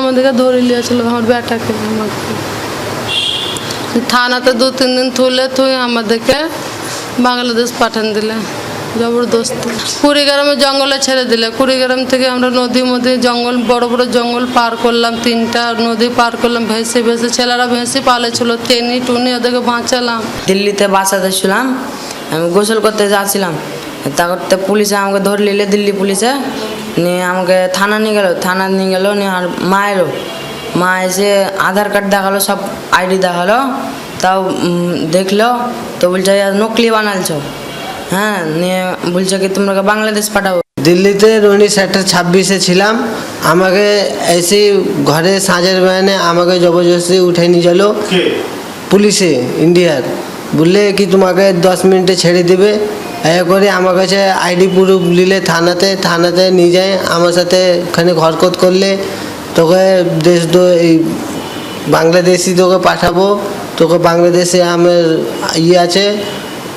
আমাদেরকে ধরে নিয়েছিল আমার বেটাকে আমাকে। থানাতে দু, তিন দিন তুলে তুই আমাদেরকে বাংলাদেশ পাঠান দিলে, জবরদস্ত। কুড়িগ্রামে জঙ্গলে ছেড়ে দিলে, কুড়িগ্রাম থেকে আমরা নদী মধ্যে জঙ্গল, বড় বড় জঙ্গল পার করলাম, তিনটা নদী পার করলাম, ভেসে ভেসে ছেলেরা ভেসে পালেছিল টেনি টুনি ওদেরকে বাঁচালাম। দিল্লিতে বাসাতে ছিলাম, আমি গোসল করতে যাচ্ছিলাম, তারপর পুলিশে আমাকে ধরে নিলে দিল্লি পুলিশে নিয়ে আমাকে থানা নিয়ে গেল থানা নিয়ে গেল নিয়ে আর মা এলো। মা এসে আধার কার্ড দেখাল সব আইডি দেখাল তাও দেখল তো বলছে "এ নকলি বানালছো। হ্যাঁ নিয়ে বলছে কি তোমরা বাংলাদেশ পাঠাবো দিল্লিতে রোহিণী সেক্টর ছাব্বিশে ছিলাম। আমাকে এসে ঘরে সাঁজের বেলায় আমাকে জবরদস্তি উঠে নিয়ে গেলো পুলিশে ইন্ডিয়ার। বললে কি তোমাকে দশ মিনিটে ছেড়ে দেবে। এ করে আমার কাছে আইডি প্রুফ নিলে থানাতে থানাতে নিয়ে যায়, আমার সাথে ওখানে ঘরকত করলে তোকে দেশ এই বাংলাদেশি তোকে পাঠাবো, তোকে বাংলাদেশে আমার ইয়ে আছে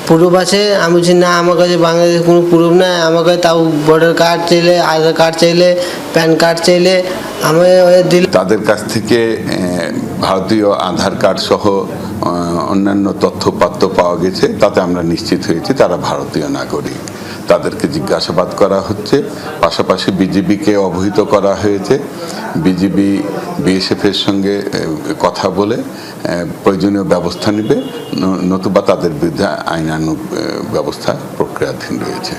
প্রুফ আছে। আমি বলছি, না, আমার কাছে বাংলাদেশে কোনো প্রুফ নাই। আমাকে তাও ভোটার কার্ড চাইলে, আধার কার্ড চাইলে প্যান কার্ড চাইলে আমি দিল তাদের কাছ থেকে ভারতীয় আধার কার্ড সহ অন্যান্য তথ্যপাত্র পাওয়া গেছে, তাতে আমরা নিশ্চিত হয়েছি তারা ভারতীয় নাগরিক। তাদেরকে জিজ্ঞাসাবাদ করা হচ্ছে, পাশাপাশি বিজিবিকে অবহিত করা হয়েছে। বিজিবি, বিএসএফ এর সঙ্গে কথা বলে প্রয়োজনীয় ব্যবস্থা নেবে নতুবা তাদের বিরুদ্ধে আইনানুগ ব্যবস্থা প্রক্রিয়াধীন রয়েছে।